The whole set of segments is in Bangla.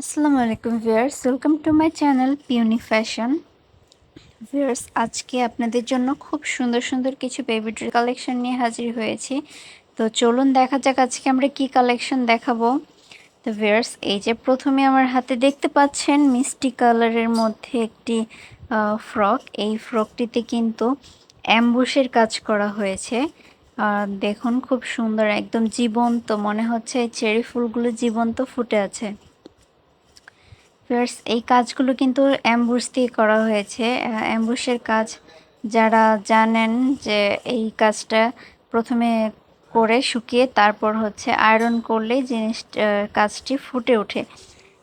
আসসালামু আলাইকুম viewers, welcome to my channel Piuni fashion. Viewers, আজকে আপনাদের জন্য খুব সুন্দর সুন্দর কিছু বেবি ড্রেস কালেকশন নিয়ে হাজির হয়েছি। তো চলুন দেখা যাক আজকে আমরা কি কালেকশন দেখাবো। তো ভিউয়ার্স, এই যে প্রথমে আমার হাতে দেখতে পাচ্ছেন মিষ্টি কালারের মধ্যে একটি ফ্রক এই ফ্রকটিতে কিন্তু অ্যাম্বুশের কাজ করা হয়েছে। আর দেখুন, খুব সুন্দর, একদম জীবন্ত, মনে হচ্ছে চেরি ফুলগুলো জীবন্ত ফুটে আছে। ফিয়ার্স এই কাজগুলো কিন্তু অ্যাম্বুস দিয়ে করা হয়েছে। অ্যাম্বুসের কাজ যারা জানেন যে এই কাজটা প্রথমে করে শুকিয়ে তারপর হচ্ছে আয়রন করলেই জিনিসটা কাজটি ফুটে ওঠে।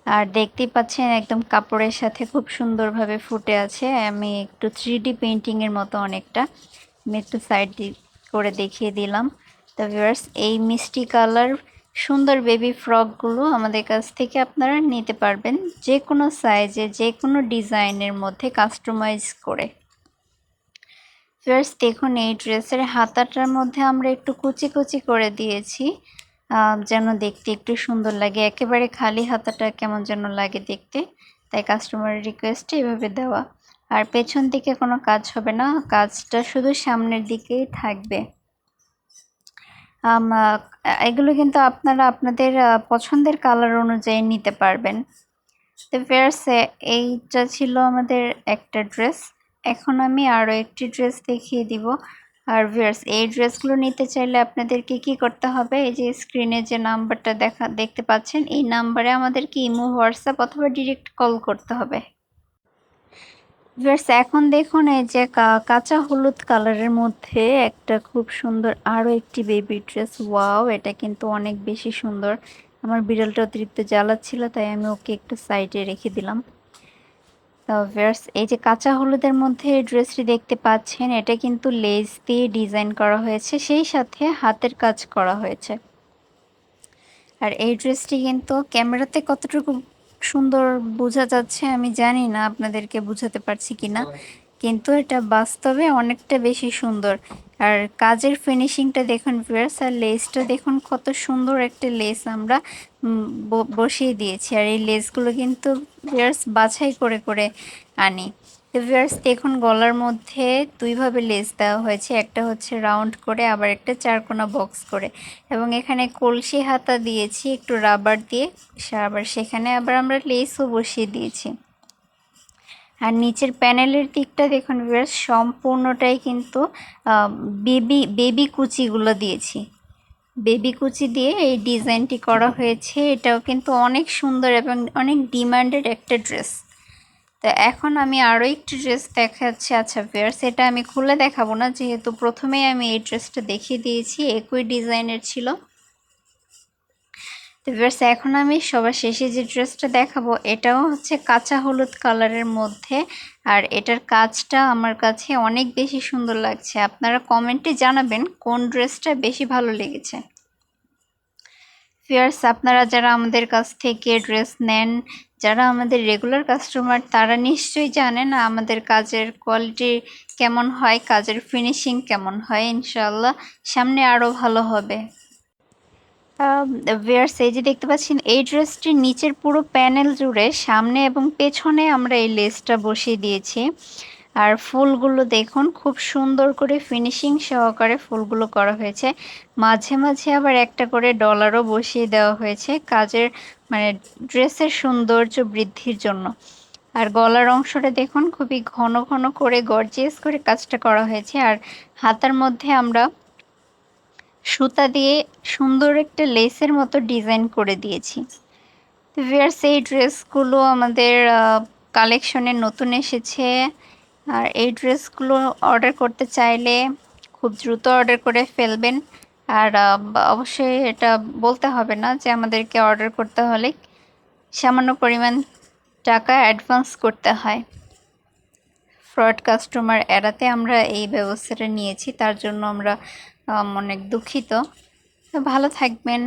আর দেখতেই পাচ্ছেন একদম কাপড়ের সাথে খুব সুন্দরভাবে ফুটে আছে। আমি একটু থ্রি ডি পেন্টিংয়ের মতো অনেকটা। আমি একটু সাইড করে দেখিয়ে দিলাম। তো ভিউয়ার্স এই মিষ্টি কালার সুন্দর বেবি ফ্রকগুলো আমাদের কাছ থেকে আপনারা নিতে পারবেন যে কোনো সাইজে যে কোনো ডিজাইনের মধ্যে কাস্টমাইজ করে। ফার্স্ট দেখুন, এই ড্রেসের হাতাটার মধ্যে আমরা একটু কুচি কুচি করে দিয়েছি। যেন দেখতে একটু সুন্দর লাগে। একেবারে খালি হাতাটা কেমন যেন লাগে দেখতে। তাই কাস্টমারের রিকোয়েস্টে এভাবে দেওয়া। আর পেছন দিকে কোনো কাজ হবে না। কাজটা শুধু সামনের দিকেই থাকবে। এগুলো কিন্তু আপনারা আপনাদের পছন্দের কালার অনুযায়ী নিতে পারবেন। তো ফেয়ার্সে এইটা ছিল আমাদের একটা ড্রেস এখন আমি আরও একটি ড্রেস দেখিয়ে দিব। আর ভিয়ার্স এই ড্রেসগুলো নিতে চাইলে আপনাদেরকে কি করতে হবে? এই যে স্ক্রিনে যে নাম্বারটা দেখা, দেখতে পাচ্ছেন, এই নাম্বারে আমাদেরকে ইমো হোয়াটসঅ্যাপ অথবা ডিরেক্ট কল করতে হবে। ভিউয়ার্স, এখন দেখুন এই যে কাঁচা হলুদ কালারের মধ্যে একটা খুব সুন্দর আরও একটি বেবি ড্রেস ওয়াও এটা কিন্তু অনেক বেশি সুন্দর। আমার বিড়ালটা অতিরিক্ত জ্বালাচ্ছিল, তাই আমি ওকে একটু সাইডে রেখে দিলাম। তো এই যে কাঁচা হলুদের মধ্যে এই ড্রেসটি দেখতে পাচ্ছেন, এটা কিন্তু লেস দিয়ে ডিজাইন করা হয়েছে, সেই সাথে হাতের কাজ করা হয়েছে। আর এই ড্রেসটি কিন্তু ক্যামেরাতে কতটুকু সুন্দর বোঝা যাচ্ছে আমি জানি না আপনাদেরকে বুঝাতে পারছি কিনা। কিন্তু এটা বাস্তবে অনেকটা বেশি সুন্দর। আর কাজের ফিনিশিংটা দেখুন ভিউয়ার্স আর লেসটা দেখুন কত সুন্দর একটা লেস আমরা বসিয়ে দিয়েছি। আর এই লেসগুলো কিন্তু ভিউয়ার্স বাছাই করে করে আনি। ভিউয়ার্স দেখুন গলার মধ্যে দুইভাবে লেস দেওয়া হয়েছে। একটা হচ্ছে রাউন্ড করে, আবার একটা চারকোনা বক্স করে। এবং এখানে কলসি হাতা দিয়েছি, একটু রাবার দিয়ে। আবার সেখানে আবার আমরা লেসও বসিয়ে দিয়েছি। আর নিচের প্যানেলের দিকটা দেখুন ভিউয়ার্স সম্পূর্ণটাই কিন্তু বেবি বেবি কুচিগুলো দিয়েছি। বেবি কুচি দিয়ে এই ডিজাইনটি করা হয়েছে। এটাও কিন্তু অনেক সুন্দর এবং অনেক ডিমান্ডেড একটা ড্রেস। তো এখন আমি আরও একটি ড্রেস দেখাচ্ছি। আচ্ছা ভিয়ার্স এটা আমি খুলে দেখাবো না, যেহেতু প্রথমেই আমি এই ড্রেসটা দেখিয়ে দিয়েছি, একই ডিজাইনের ছিল। তো ভিয়ার্স এখন আমি সবার শেষে যে ড্রেসটা দেখাবো, এটাও হচ্ছে কাঁচা হলুদ কালারের মধ্যে, আর এটার কাজটা আমার কাছে অনেক বেশি সুন্দর লাগছে। আপনারা কমেন্টে জানাবেন কোন ড্রেসটা বেশি ভালো লেগেছে। ফিয়ার্স আপনারা যারা আমাদের কাছ থেকে ড্রেস নেন যারা আমাদের রেগুলার কাস্টমার তারা নিশ্চয়ই জানেন আমাদের কাজের কোয়ালিটি কেমন হয়, কাজের ফিনিশিং কেমন হয় ইনশাল্লাহ সামনে আরও ভালো হবে। ভিয়ার্স এই যে দেখতে পাচ্ছেন, এই ড্রেসটির নিচের পুরো প্যানেল জুড়ে সামনে এবং পেছনে আমরা এই লেসটা বসিয়ে দিয়েছি। আর ফুলগুলো দেখুন, খুব সুন্দর করে ফিনিশিং সহকারে ফুলগুলো করা হয়েছে। মাঝে মাঝে আবার একটা করে ডলারও বসিয়ে দেওয়া হয়েছে কাজের মানে ড্রেসের সৌন্দর্য বৃদ্ধির জন্য। আর গলার অংশটা দেখুন, খুবই ঘন ঘন করে গর্জিয়াস করে কাজটা করা হয়েছে। আর হাতার মধ্যে আমরা সুতা দিয়ে সুন্দর একটা লেসের মতো ডিজাইন করে দিয়েছি। ভিয়ার্স এই ড্রেসগুলো আমাদের কালেকশনে নতুন এসেছে। আর এই ড্রেসগুলো অর্ডার করতে চাইলে খুব দ্রুত অর্ডার করে ফেলবেন। আর অবশ্যই এটা বলতে হবে না যে আমাদেরকে অর্ডার করতে হলে সামান্য পরিমাণ টাকা অ্যাডভান্স করতে হয়। ফ্রড কাস্টমার এড়াতে আমরা এই ব্যবস্থাটা নিয়েছি, তার জন্য আমরা অনেক দুঃখিত। ভালো থাকবেন।